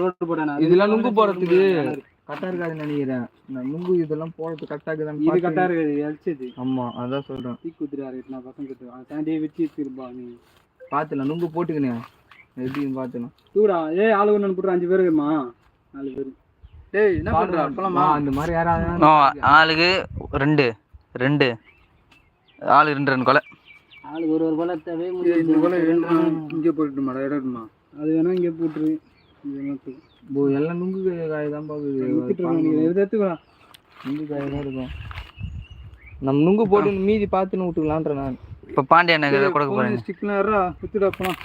Road போட்டானா இதெல்லாம் நுங்கு போடுறதுக்கு கரெக்டா இருக்காதுன்னு நினைக்கிறேன். நான் நுங்கு இதெல்லாம் போடுறது கரெக்டா இது இருக்குதான்னு கரெக்டா இருக்குது எல்ச்சது ஆமா அதான் சொல்றேன். தீ குத்துறாரு நான் பசங்க வச்சு திருப்பா நீ. பாத்துலாம் நுங்கு போட்டுக்கினேன். எப்படின்னு பாத்துலாம் ஏய் ஆளு ஒன்று போட்டு அஞ்சு பேர் இருக்குமா? நாலு பேர். டேய் என்ன பண்ற? போலாமா அந்த மாதிரி யாராவது ஆளுக்கு ரெண்டு. ரெண்டு. ஆளு ரெண்டு ரெண்டு கொலை. ஆளு ஒரு ஒரு கொலை தேவை இங்கே போட்டுட்டுமாடா இடமா அது வேணா இங்கே போட்டுரு. இது வேணா தூக்கு. போ எல்லாம் நுங்கு காய் தான் இதை எடுத்துக்கடா நுங்கு காய் தான் இருக்கும். நம்ம நுங்கு போட்டு மீதி பார்த்துன்னு விட்டுக்கலான்ற நான். இப்போ பாண்டியன் இதை கொடுக்க போறேன் ஸ்டிக்லாம் ஏறா வித்துடா போலாம்.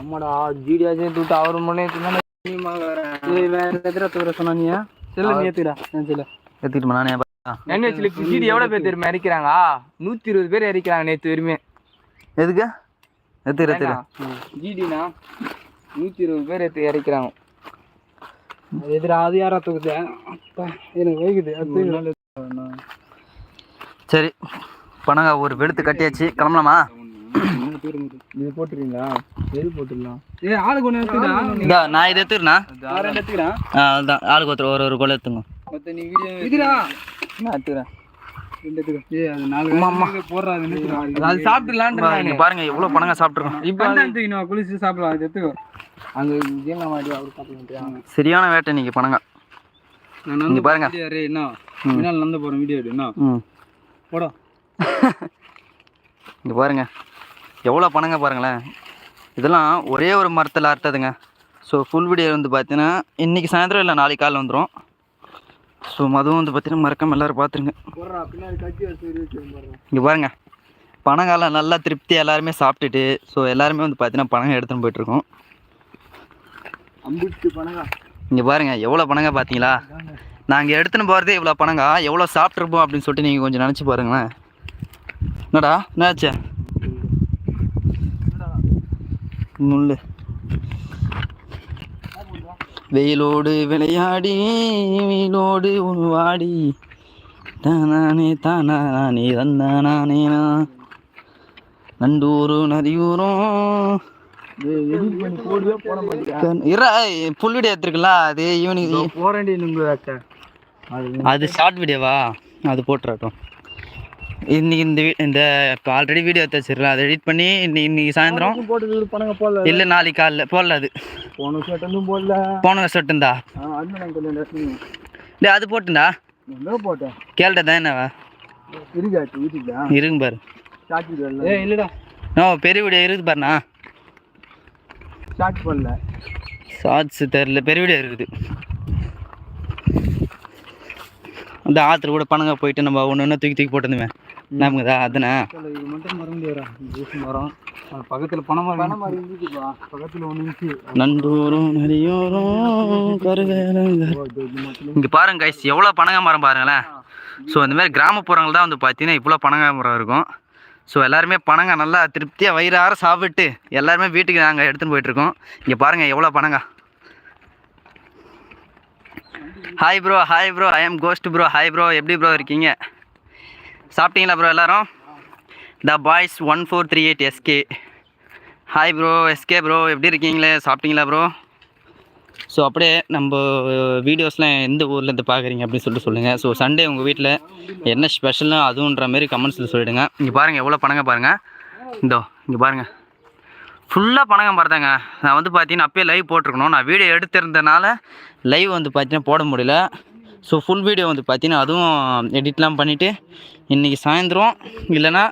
ஆமாடா ஜிடியா சேர்த்து விட்டு அவர் முன்னே ஏய் வேற எதிரா தவிர சொன்னா நீ? செல்ல நீ ஏத்துடா. செல்ல. எடுத்துக்கிட்டு நானே என்ஹெச்ல ஜிடி எவ்வளவு பேர் தெரியுமா இறக்கிறாங்க? நூத்தி இருபது பேர் இறக்கிறாங்க நேத்து வரையுமே. எதுக்கு? எடுத்துக்கிற எடுத்துக்கிற ஜிடினா நூத்தி இருபது பேர் எடுத்து இறக்கிறாங்க. எதிரா அது யாரா தூக்குது அப்பா எனக்கு வைக்குது சரி பணங்க ஒரு வெளுத்து கட்டியாச்சு. கிளம்பலாமா? இது போட்டுறீங்களா? எது போட்டுடலாம்? ஏய் ஆளுக்கு ஒன்று எடுத்துடா நான் இதை எடுத்துக்கிறேன் எடுத்துக்கிறேன் ஆ அதுதான் ஆளுக்கு ஒருத்தர் ஒரு ஒரு கொலை எடுத்துங்க மத்த நீ வீடியோ நான் எடுத்துக்கிறேன் பாருங்க எவ்வளவு பணங்க சாப்பிட்ருக்கோம் இப்போ அந்த குளிச்சு சாப்பிடலாம் அது எடுத்துக்கோ அங்க ஜீரண மாடி அவர் சாப்பிட்டு சரியான வேட்டை நீங்க பணங்க நான் பாருங்க வீடியோ ரே என்ன பின்னால் நடந்து போகிறேன் வீடியோ எடு என்ன ம் போடா இங்க பாருங்க எவ்வளோ பணங்க பாருங்களேன் இதெல்லாம் ஒரே ஒரு மரத்தில் அறுத்ததுங்க ஸோ ஃபுல் வீடியோ வந்து பார்த்தீங்கன்னா இன்றைக்கி சாயந்தரம் இல்லை நாளைக்கு காலைல வந்துடும் ஸோ அதுவும் வந்து பார்த்தீங்கன்னா மறக்காம எல்லாரும் பார்த்துருங்க இங்கே பாருங்க. பனங்காலம் நல்லா திருப்தி எல்லாருமே சாப்பிட்டுட்டு ஸோ எல்லாருமே வந்து பார்த்தீங்கன்னா பணங்க எடுத்துன்னு போயிட்டுருக்கோம். இங்கே பாருங்க எவ்வளோ பணங்க பார்த்தீங்களா நாங்கள் எடுத்துன்னு போகிறதே இவ்வளோ பணங்க எவ்வளோ சாப்பிட்ருப்போம் அப்படின்னு சொல்லிட்டு நீங்கள் கொஞ்சம் நினச்சி பாருங்களேன். என்னடா என்னாச்சு? முள்ளு. வெயிலோடு விளையாடி வெயிலோடு உருவாடி. தானானே தானானே தந்தானேனா நண்டூரு நதியூரும் எடிட் பண்ணி போடுவே போட மாட்டேன் இரா புல் வீடியோ எடுத்துருக்கல அது ஈவினிங் அது ஷார்ட் வீடியோவா அது போட்டுறட்டும். இன்னைக்கு இந்த வீ- இந்த இப்போ ஆல்ரெடி வீடியோ எடுத்து வச்சிடலாம் அதை எடிட் பண்ணி இன்னைக்கு இன்னைக்கு சாயந்தரம். போட்டு போடல இல்லை நாளைக்கு காலைல. போடல அது. போன ஷர்ட்டும் போடல. போன ரசம் இல்லை அது என்ன போட்டேன்? கேள்ட்ட தான் என்னவா இருக்குங்க பாரு. ஷார்ட் இல்லடா. ஓ பெரிய வீடியோ இருக்குது பாருண்ணா ஷார்ட் பண்ணல ஷார்ட்ஸ் தெரில பெரிய வீடியோ இருக்குது. அந்த ஆற்றுல கூட பணங்க போயிட்டு நம்ம ஒன்று ஒன்று தூக்கி தூக்கி போட்டுருந்துவேன் நமக்குதா அதுண்ணா சொல்ல, இது மட்டும் மரம் முடியாதா ஜூஸ் மரம். பக்கத்தில் பணம் இருந்துச்சுப்பா பக்கத்தில் ஒன்று இருந்துச்சு நண்டூரும் நரியோரும் இங்கே பாருங்க கைஸ் எவ்வளோ பனங்க மரம் பாருங்களேன். ஸோ இந்த மாதிரி கிராமப்புறங்கள் தான் வந்து பார்த்தீங்கன்னா இவ்வளோ பனங்க மரம் இருக்கும். ஸோ எல்லாருமே பனங்க நல்லா திருப்தியாக வயிறார சாப்பிட்டு எல்லாருமே வீட்டுக்கு நாங்கள் எடுத்துன்னு போயிட்டுருக்கோம். இங்கே பாருங்கள் எவ்வளோ பனங்க hi bro hi bro I am ghost bro hi bro எப்படி ப்ரோ இருக்கீங்க? சாப்பிட்டீங்களா ப்ரோ எல்லாரும்? The boys one four three eight SK hi bro SK bro எப்படி இருக்கீங்களே? சாப்பிட்டீங்களா ப்ரோ ஸோ அப்படியே நம்ம வீடியோஸ்லாம் எந்த ஊர்லேருந்து பார்க்குறீங்க அப்படின்னு சொல்லிட்டு சொல்லுங்கள் ஸோ சண்டே உங்கள் வீட்டில் என்ன ஸ்பெஷல்னு அதுன்ற மாதிரி கமெண்ட்ஸில் சொல்லிவிடுங்க இங்கே பாருங்கள் எவ்வளோ பணங்க பாருங்கள் இந்தோ இங்கே பாருங்கள் ஃபுல்லாக பணங்க பார்த்தாங்க நான் வந்து பார்த்தீங்கன்னா அப்பயே லைவ் போட்டிருக்கணும். நான் வீடியோ எடுத்திருந்தனால லைவ் வந்து பார்த்தீங்கன்னா போட முடியல. ஸோ ஃபுல் வீடியோ வந்து பார்த்தீங்கன்னா அதுவும் எடிட்லாம் பண்ணிவிட்டு இன்றைக்கி சாயந்தரம் இல்லைன்னா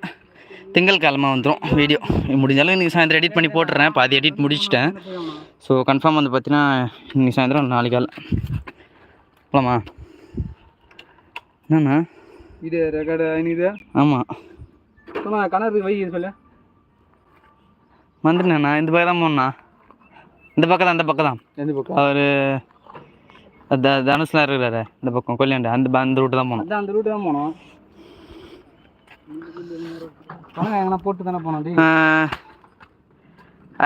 திங்கட்கிழமை வந்துடும் வீடியோ முடிஞ்சாலும் இன்றைக்கி சாயந்தரம் எடிட் பண்ணி போட்டுறேன். பாதி எடிட் முடிச்சிட்டேன். ஸோ கன்ஃபார்ம் வந்து பார்த்தீங்கன்னா இன்னைக்கு சாயந்தரம் நாளைக்கு காலை. போலாமா? என்னண்ணா இது ரெக்கார்டு ஆமாம் கணக்கு வை சொல்லு. வந்துடுண்ணா இந்த பக்கம் தான் போகணுண்ணா இந்த பக்கம் தான் இந்த பக்கம் தான் எந்த பக்கம்? அவர் தனுஷ்லாம் இருக்கிறாரு இந்த பக்கம் கொல்லியாண்டு. அந்த அந்த ரூட்டு தான் போகணும். அதான் அந்த ரூட்டு தான் போனோம் எங்கன்னா போட்டு தானே போனோம் டேய்.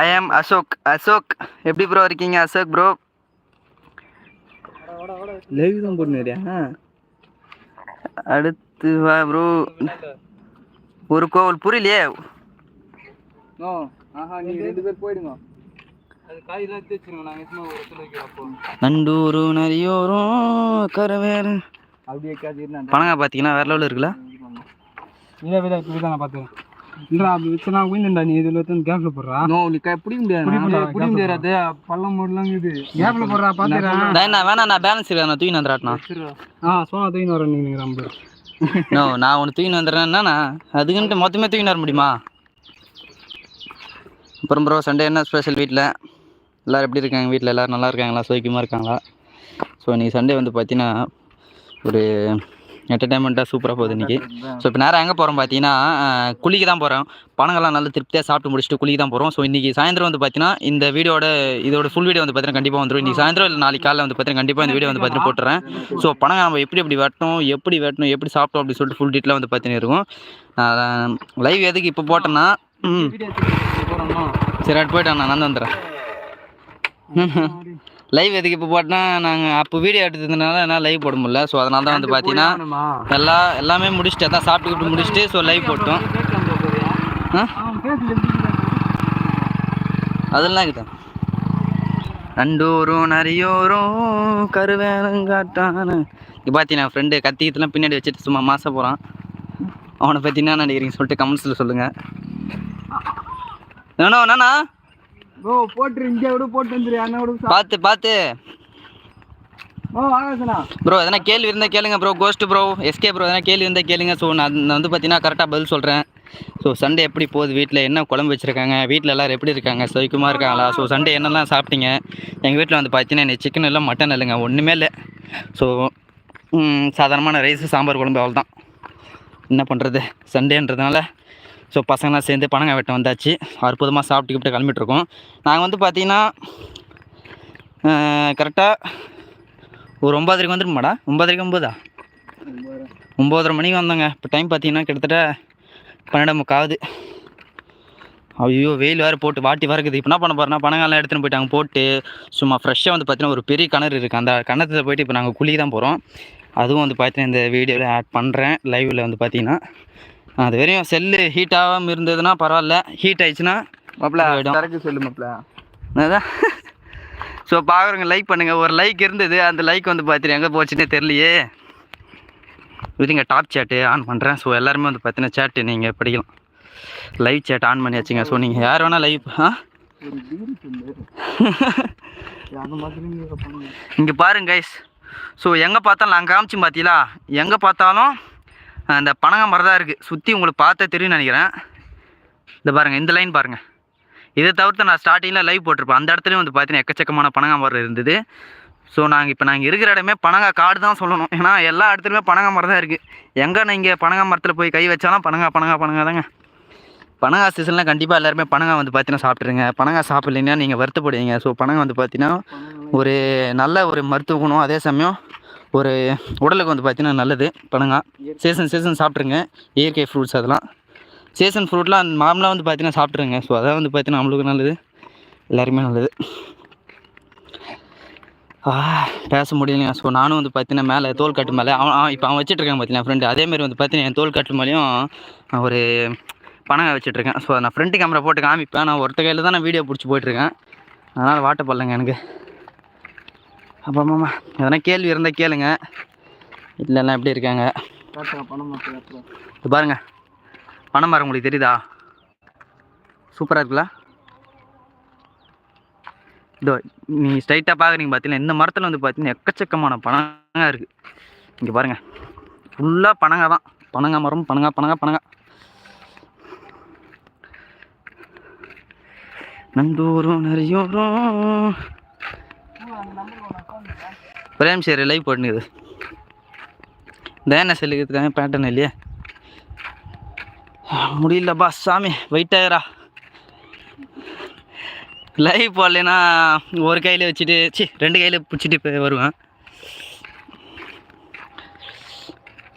ஐ ஆம் அசோக் அசோக் எப்படி ப்ரோ இருக்கீங்க? அசோக் ப்ரோ லைவ் தான் போட்டுனியா அடுத்து வா ப்ரோ ஒரு கோவில் புரியலையே? நோ ஆஹா நீங்க ரெண்டு பேர் போயிடுங்க. அது காயெல்லாம் தேய்ச்சிருங்க நாங்கள் சும்மா ஒரு இடத்துல வைக்கிறோம் அப்போ நண்டூரு நரியோரும் கருவேறு. அப்படியே பணங்க பார்த்தீங்கன்னா வேற லெவலில் இருக்குல்ல? இதை வித இப்படி தான் நான் பார்த்தேன் இல்லைடா அப்படி வச்சுனா உயிர்ந்தா நீ? இதில் வந்து கேப்பில் போடுறா. நோ நீ பிடிக்க முடியாது. பிடிக்க முடியாது. பள்ளம் மூடலாம் இது. கேப்பில் போடுறா பார்த்துறேன் நான் வேணா நான் பேலன்ஸ் இல்லை நான் தூக்கி வந்துடாட்னா ஆ சோனா தூக்கின்னு வரேன் நீங்கள் ரொம்ப நோ நான் ஒன்று தூக்கின்னு வந்துடுறேன்னா அதுக்குன்ட்டு மொத்தமே தூக்கின்னு வர முடியுமா? அப்புறம் ப்ரோ சண்டே என்ன ஸ்பெஷல் வீட்டில் எல்லோரும் எப்படி இருக்காங்க வீட்டில் எல்லோரும் நல்லா இருக்காங்களா? சௌக்கியமாக இருக்காங்களா? ஸோ இன்றைக்கி சண்டே வந்து பார்த்தீங்கன்னா ஒரு என்டர்டைன்மெண்ட்டாக சூப்பராக போகுது இன்றைக்கி ஸோ இப்போ நேரம் எங்கே போகிறோம் பார்த்தீங்கன்னா அஹ், தான் போகிறோம் பணங்கள்லாம் நல்லா திருப்தியாக சாப்பிட்டு முடிச்சுட்டு குழிக்கு தான் போகிறோம் ஸோ இன்றைக்கி சாயந்தரம் வந்து பார்த்தீங்கன்னா இந்த வீடியோட இதோட ஃபுல் வீடியோ வந்து பார்த்தீங்கன்னா கண்டிப்பாக வந்துடும் இன்றைக்கி சாயந்தரம் இல்லை நாளைக்கு காலையில் வந்து பார்த்தீங்கன்னா கண்டிப்பாக இந்த வீடியோ வந்து பார்த்தீங்கன்னா போட்டுறேன். ஸோ பணங்க நம்ம எப்படி எப்படி வெட்டணும் எப்படி வெட்டணும் எப்படி சாப்பிட்டோம் அப்படின்னு சொல்லிட்டு ஃபுல் டீட்டெயிலாக வந்து பார்த்தீங்கன்னா இருக்கும். லைவ் எதுக்கு இப்போ போட்டேன்னா ம். சரி அட் போயிட்டேன் நான் நான் வந்துடுறேன். லைவ் எதுக்கு இப்போ போட்டேன்னா நாங்கள் அப்போ வீடியோ எடுத்ததுனால என்னால் லைவ் போட முடியல. ஸோ அதனால தான் வந்து பார்த்தீங்கன்னா எல்லா எல்லாமே முடிச்சுட்டு அதான் சாப்பிட்டு முடிச்சுட்டு ஸோ லைவ் போட்டோம். அதெல்லாம் இருக்குதா நண்டோரும் நரியோரும் கருவேலங்காட்டான இங்கே பார்த்தீங்கன்னா ஃப்ரெண்டு கத்திக்கிட்டுலாம் பின்னாடி வச்சுட்டு சும்மா மாச போகிறான் அவனை பற்றி என்ன நினைக்கிறீங்க சொல்லிட்டு கமெண்ட்ஸில் சொல்லுங்கள் நானா ஓ போட்டுரு இங்கே விட போட்டு வந்துரு அண்ணா விட பார்த்து பார்த்து ஓ ஆகாசனா ப்ரோ எதனா கேள்வி இருந்தால் கேளுங்க bro ghost bro SK bro எதனா கேள்வி இருந்தால் கேளுங்க. ஸோ நான் வந்து பார்த்தீங்கன்னா கரெக்டாக பதில் சொல்கிறேன் ஸோ சண்டே எப்படி போகுது வீட்டில் என்ன குழம்பு வச்சுருக்காங்க? வீட்டில் எல்லோரும் எப்படி இருக்காங்க? சௌக்கியமாக இருக்காங்களா? ஸோ சண்டே என்னெல்லாம் சாப்பிட்டீங்க? எங்கள் வீட்டில் வந்து பார்த்தீங்கன்னா சிக்கன் இல்லை மட்டன் இல்லைங்க. ஒன்றுமே இல்லை. ஸோ சாதாரணமான ரைஸு சாம்பார் குழம்பு அவ்வளோதான் என்ன பண்ணுறது சண்டேன்றதுனால ஸோ பசங்களாம் சேர்ந்து பணங்க வெட்ட வந்தாச்சு. அற்புதமாக சாப்பிட்டுக்கிட்டு கிளம்பிட்டுருக்கோம். நாங்கள் வந்து பார்த்தீங்கன்னா கரெக்டாக ஒரு ஒம்பதரைக்கு வந்துருமாடா ஒம்பதரைக்கு ஒம்பதா ஒம்பதரை மணிக்கு வந்தோங்க. இப்போ டைம் பார்த்தீங்கன்னா கிட்டத்தட்ட பன்னெண்டு முக்காவது ஐயோ வெயில் வேறு போட்டு வாட்டி வரக்குது. இப்போ என்ன பண்ண போகிறோம்னா பணங்கள்லாம் எடுத்துகிட்டு போயிட்டாங்க போட்டு சும்மா ஃப்ரெஷ்ஷாக வந்து பார்த்தீங்கன்னா ஒரு பெரிய கிணறு இருக்குது அந்த கிணத்துல போயிட்டு இப்போ நாங்கள் குளிக்க தான் போகிறோம் அதுவும் வந்து பார்த்தீங்கன்னா இந்த வீடியோவில் ஆட் பண்ணுறேன் லைவில் வந்து பார்த்தீங்கன்னா அது வரையும் செல்லு ஹீட் ஆகாமல் இருந்ததுன்னா பரவாயில்ல. ஹீட் ஆயிடுச்சுன்னா ஆயிடும். கரெக்ட் சொல்லு மாப்ள அதான் ஸோ பார்க்குறவங்க லைக் பண்ணுங்கள் ஒரு லைக் இருந்தது அந்த லைக் வந்து பார்த்தீங்கன்னா எங்கே போச்சுன்னே தெரியலையே. இதுங்க டாப் சேட்டு ஆன் பண்ணுறேன் ஸோ எல்லாருமே வந்து பார்த்தீங்கன்னா சேட்டு நீங்கள் படிக்கலாம். லைவ் சேட் ஆன் பண்ணி வச்சுங்க ஸோ நீங்கள் யார் வேணால் லைவ் ஆ? இங்கே பாருங்க கைஸ் ஸோ எங்கே பார்த்தாலும் நான் காமிச்சு பார்த்தீங்களா எங்கே பார்த்தாலும் அந்த பனங்க மரம் தான் இருக்குது சுற்றி உங்களுக்கு பார்த்தா தெரியும் நினைக்கிறேன். இந்த பாருங்கள் இந்த லைன் பாருங்கள் இதை தவிர்த்து நான் ஸ்டார்டிங்கில் லைவ் போட்டிருப்பேன். அந்த இடத்துலையும் வந்து பார்த்தீங்கன்னா எக்கச்சக்கமான பனங்கா மரம் இருந்தது. ஸோ நாங்கள் இப்போ நாங்கள் இருக்கிற இடமே பனங்கா காடு தான் சொல்லணும். ஏன்னா எல்லா இடத்துலையுமே பனங்கா மரம் தான் இருக்குது எங்கே நீங்கள் பனங்கா மரத்தில் போய் கை வச்சாலும் பனங்கா பனங்கா பனங்கா தாங்க. பனங்கா சீசனில் கண்டிப்பாக எல்லாருமே பனங்கா வந்து பார்த்தீங்கன்னா சாப்பிட்ருங்க பனங்கா சாப்பிட்லீங்கன்னா நீங்கள் வருத்தப்படுவீங்க. ஸோ பனங்கா வந்து பார்த்தீங்கன்னா ஒரு நல்ல ஒரு மருத்துவ குணம். அதே சமயம் ஒரு உடலுக்கு வந்து பார்த்தீங்கன்னா நல்லது. பனங்காய் சீசன் சீசன் சாப்பிட்ருங்க இயற்கை ஃப்ரூட்ஸ் அதெல்லாம். சீசன் ஃப்ரூட்லாம் மாமலாக வந்து பார்த்தீங்கன்னா சாப்பிட்ருங்க ஸோ அதான் வந்து பார்த்தீங்கன்னா நம்மளுக்கு நல்லது. எல்லாருமே நல்லது. பேச முடியலையா ஸோ நானும் வந்து பார்த்தீங்கன்னா மேலே தோல் கட்டு மேலே அவன் இப்போ அவன் வச்சிட்ருக்கான் பார்த்தீங்கன்னா ஃப்ரெண்டு அதேமாரி வந்து பார்த்தீங்கன்னா என் தோல் கட்டு மேலேயும் ஒரு பணம் வச்சுட்ருக்கேன். ஸோ நான் ஃப்ரண்ட் கேமரா போட்டு காமிப்பேன். நான் ஒருத்த கையில் தான் நான் வீடியோ பிடிச்சி போயிட்டுருக்கேன் அதனால் வாட்ட போடலங்க எனக்கு. அப்பா மாமா எதனா கேள்வி இருந்தால் கேளுங்க. வீட்டில் எல்லாம் எப்படி இருக்காங்க? இது பாருங்க. பனை மரம் உங்களுக்கு தெரியுதா? சூப்பராக இருக்குல்ல? இதோ நீ ஸ்ட்ரைட்டாக பார்க்குறீங்க பார்த்தீங்கன்னா இந்த மரத்தில் வந்து பார்த்தீங்கன்னா எக்கச்சக்கமான பனங்கா இருக்குது இங்கே பாருங்கள் ஃபுல்லாக பனங்கா தான் பனங்கா மரம் பனங்கா பனங்கா பனங்கா. நந்தூரும் நிறையோரும் பிரேம் சரி லைவ் பண்ணுது தேன செல்லுக்கிறதுக்காக பேட்டர்ன் இல்லையே. முடியலப்பா சாமி வெயிட் ஆகிறா லைவ் போடலைன்னா ஒரு கையில் வச்சுட்டு சி ரெண்டு கையில் பிடிச்சிட்டு போய் வருவேன்.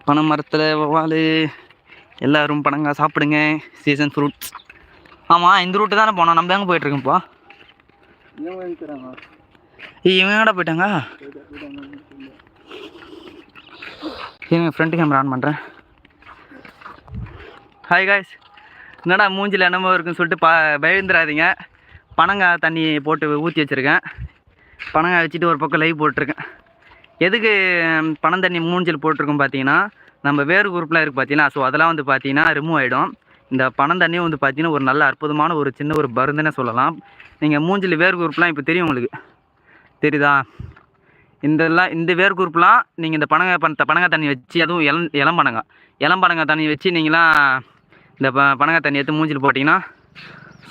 பனை மரத்தில் வவால் எல்லோரும் பனங்கா சாப்பிடுங்க. சீசன் ஃப்ரூட்ஸ் ஆமாம் இந்த ரூட்டு தானே போனோம். நம்ம எங்கே போயிட்டுருக்கோம்ப்பா இவன் வாங்கிக்கிறாங்க இவங்க எங்கடா போயிட்டாங்க? இருங்க ஃப்ரண்ட் கேமரா ஆன் பண்ணுறேன் ஹாய் காய்ஸ் என்னடா மூஞ்சில் என்னமோ இருக்குன்னு சொல்லிட்டு ப பயந்துடாதீங்க. பனங்காய் தண்ணி போட்டு ஊற்றி வச்சுருக்கேன். பனங்காய் வச்சுட்டு ஒரு பக்கம் லைவ் போட்டிருக்கேன். எதுக்கு பனம் தண்ணி மூஞ்சில் போட்டிருக்கோம் பார்த்தீங்கன்னா நம்ம வேறு குரூப்லாம் இருக்குது பார்த்தீங்கன்னா ஸோ அதெல்லாம் வந்து பார்த்தீங்கன்னா ரிமூவ் ஆகிடும் இந்த பனம் தண்ணியும் வந்து பார்த்தீங்கன்னா ஒரு நல்ல அற்புதமான ஒரு சின்ன ஒரு பருந்துன்னு சொல்லலாம். நீங்கள் மூஞ்சில் வேறு குரூப்லாம் இப்போ தெரியும் உங்களுக்கு. தெரியுதா? இதெல்லாம் இந்த வேர் குரூப்லாம் நீங்கள் இந்த பனங்காய் பணத்தை பனங்காய் தண்ணி வச்சு அதுவும் இளம் இளம் பனங்காய் இளம் பனங்காய் தண்ணி வச்சு நீங்களாம் இந்த ப பனங்காய் தண்ணி எடுத்து மூஞ்சில் போட்டிங்கன்னா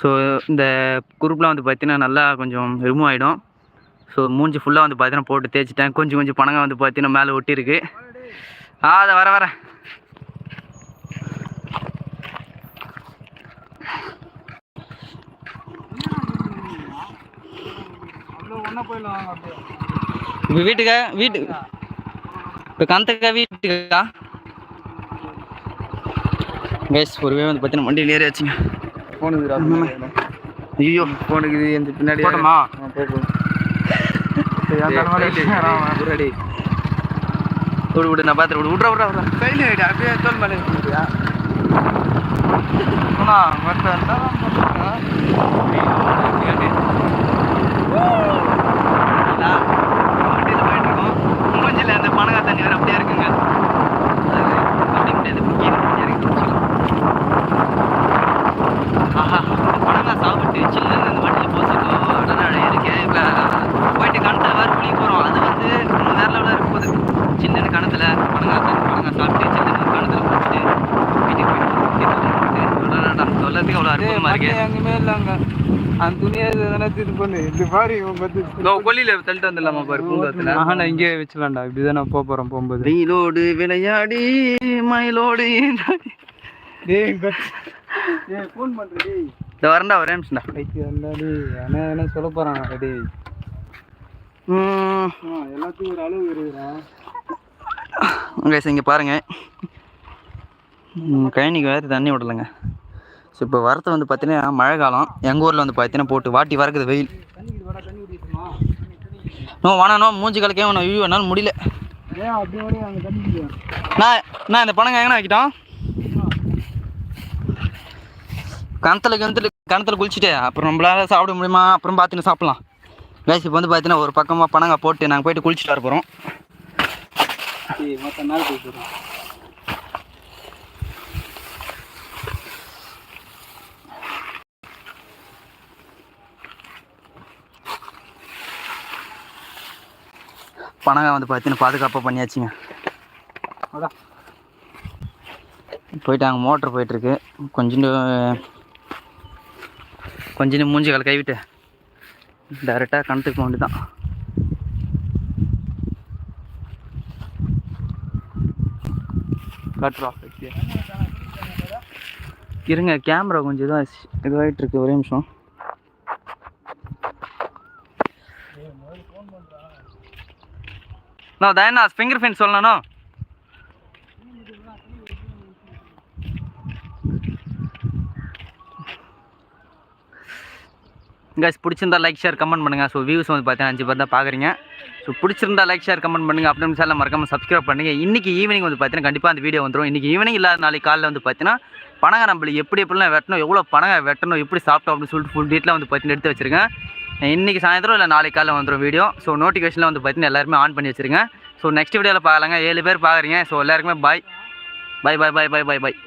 ஸோ இந்த குரூப்லாம் வந்து பார்த்தீங்கன்னா நல்லா கொஞ்சம் ரிமூவ் ஆகிடும் ஸோ மூஞ்சி ஃபுல்லாக வந்து பார்த்தீங்கன்னா போட்டு தேய்ச்சிட்டேன். கொஞ்சம் கொஞ்சம் பனங்காய் வந்து பார்த்தீங்கன்னா மேலே ஒட்டியிருக்கு. ஆ அதை வர வர அவ்வளோ ஒன்றா போயிடலாம் வாங்க அப்படியே இப்போ வீட்டுக்கா? வீட்டு இப்போ கந்தக்கா வீட்டுக்கா? கேஸ் ஒருவே வந்து பார்த்தீங்கன்னா வண்டியில் ஏறி வச்சுங்க போனுக்குது ஐயோ. போனுக்குது எந்த பின்னாடி போட்டோமா? ஆ, போ, போ. ஏன் தலைமையில ஏறாம? விட்றாடி. விடு விடு நான் பார்த்துட்டு விடு விட்றா விட்றா விட்றா. கையில எடு, அப்படியே தோல் மேல வச்சுக்கிறியா? போனா, மத்த எல்லாம் போட்டுருக்கா? வண்டியில் போயிட்டு இருக்கோம் மூஞ்சில் அந்த பனங்காய் தண்ணி வேறு அப்படியே இருக்குங்க அது அப்படி முடியாது கீழே அப்படியே இருக்கு ஆஹா இந்த பனங்காய் சாப்பிட்டு சில்லுன்னு அந்த வண்டியில் போச்சுக்கோ அடடா இருக்கு இப்போ போயிட்டு கணத்தில் வேறு குளிக்க போகிறோம் அது வந்து இன்னும் வேறு லெவலில் இருக்க போகுது சில்லுன்னு கணத்தில் பனங்காய் தண்ணி பனங்காய் சாப்பிட்டு சில்லுன்னு கணத்தில் போட்டு வீட்டுக்கு போயிட்டு அடடா சொல்லறதுக்கு அவ்வளோ டேய், அற்புதமாக மத்த இருக்கு எங்கேயுமே இல்லைங்க. அந்த துணியை எதனா இது பண்ணு இது பாரு இவன் பத்தி கொல்லியில தள்ளிட்டு வந்துடலாமா பாரு பூங்காத்துல ஆஹா நான் இங்கே வச்சுலாம்டா இப்படிதான் நான் போக போறேன் போகும்போது. வெயிலோடு விளையாடி மயிலோடு டேய் ஃபோன் பண்ற டேய். இந்த வரண்டா ஒரே நிமிஷம்டா. டேய். என்ன சொல்ல போறான் டேய். எல்லாத்துக்கும் ஒரு அளவு இங்கே பாருங்க. கழனிக்கு வேறு தண்ணி விடலைங்க. ஸோ இப்போ வரத்து வந்து பார்த்தீங்கன்னா மழை காலம். எங்கள் ஊரில் வந்து பார்த்தீங்கன்னா போட்டு வாட்டி வரக்குது வெயில். தண்ணி வர தண்ணி நோ வேணா மூஞ்சி கலக்கே ஒன்று வியூ என்னால் முடியல. ஏன் நான் நான் இந்த பணங்க எங்கே வைக்கிட்டோம் கணத்தில் கிணத்துல கணத்தில் குளிச்சுட்டு அப்புறம் நம்மளால சாப்பிட முடியுமா? அப்புறம் பார்த்துன்னு சாப்பிட்லாம். கைஸ் இப்போ வந்து பார்த்தீங்கன்னா ஒரு பக்கமாக பணங்க போட்டு நாங்கள் போயிட்டு குளிச்சுட்டு வர போகிறோம் மற்ற மொத்த நாள் போய் பணங்க வந்து பார்த்தீங்கன்னா பாதுகாப்பாக பண்ணியாச்சுங்க. வாடா. போயிட்டு அங்கே மோட்ரு போயிட்டுருக்கு. கொஞ்சம் கொஞ்சம் மூஞ்சி கால் கைவிட்டு டேரெக்டாக கணத்துக்கு போக வேண்டியதான் காட்டுறா இருங்க கேமரா கொஞ்சம் இதாக இதுவாகிட்டு இருக்கு ஒரே நிமிஷம். நான் தயனா ஃபிங்கர் பிரிண்ட் சொல்லணும் guys பிடிச்சிருந்தா லைக் ஷேர் கமெண்ட் பண்ணுங்கள் ஸோ வியூஸ் வந்து பார்த்தீங்கன்னா அஞ்சு பேர் தான் பார்க்குறீங்க ஸோ பிடிச்சிருந்தா லைக் ஷேர் கமெண்ட் பண்ணுங்கள் அப்படின்னு சேனல் மறக்காமல் சப்ஸ்கிரைப் பண்ணுங்கள் இன்றைக்கி ஈவினிங் வந்து பார்த்தீங்கன்னா கண்டிப்பாக அந்த வீடியோ வந்துடும் இன்றைக்கி ஈவினிங் இல்லாத நாளைக்கு காலையில் வந்து பார்த்தீங்கன்னா பணங்க நம்மளுக்கு எப்படி எப்படிலாம் வெட்டணும் எவ்வளோ பணங்க வெட்டணும் எப்படி சாப்பிட்டோம் அப்படின்னு சொல்லிட்டு ஃபுல் டீட்டெயில் வந்து பார்த்தீங்கன்னா எடுத்து வச்சிருக்கேன். இன்றைக்கி சாயந்தரம் இல்லை நாளைக்கு காலையில் வந்துடும் வீடியோ ஸோ நோட்டிஃபிகேஷனில் வந்து பார்த்தீங்கன்னா எல்லாருமே ஆன் பண்ணி வச்சிருங்க. ஸோ நெக்ஸ்ட் வீடியோவில் பார்க்கலாங்க. ஏழு பேர் பார்க்குறீங்க. ஸோ எல்லாருக்குமே பாய் பாய் பாய் பாய் பாய் பாய் பாய்